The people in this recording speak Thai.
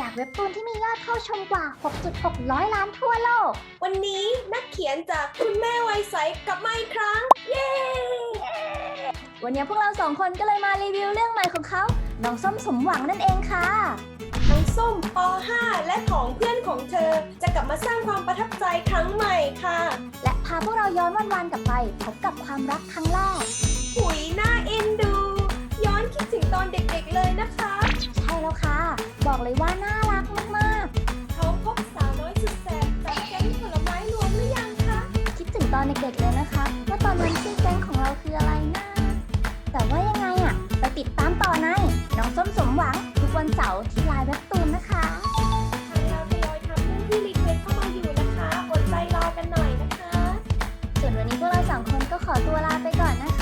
จากเว็บตูนที่มียอดเข้าชมกว่า 6.600ล้านทั่วโลก วันนี้นักเขียนจากคุณแม่วัยใสกลับมาอีกครั้ง เย้ วันนี้พวกเราสองคนก็เลยมารีวิวเรื่องใหม่ของเขาน้องส้มสมหวังนั่นเองค่ะน้องส้มป .5 และของเพื่อนของเธอ จะกลับมาสร้างความประทับใจครั้งใหม่ค่ะ และพาพวกเราย้อนวันวานๆกลับไปพบกับความรักครั้งแรก บอกเลยว่าน่ารักมากเขาพบสาวน้อยสุดแสบจากแก๊งผลไม้รวมหรือยังคะๆคิดถึงตอนเด็กๆเลยนะคะ ว่าตอนนั้นชื่อแก๊งของเราคืออะไรนะแต่ว่ายังไงอะไปติดตามต่อในน้องส้มสมหวังทุกวันเสาร์ที่ไลน์เว็บตูนนะคะทางเราทยอยทำเรื่องที่รีเควสเข้ามาอยู่นะคะอดใจรอกันหน่อยนะคะ ส่วนวันนี้พวกเราสองคนก็ขอตัวลาไปก่อนนะ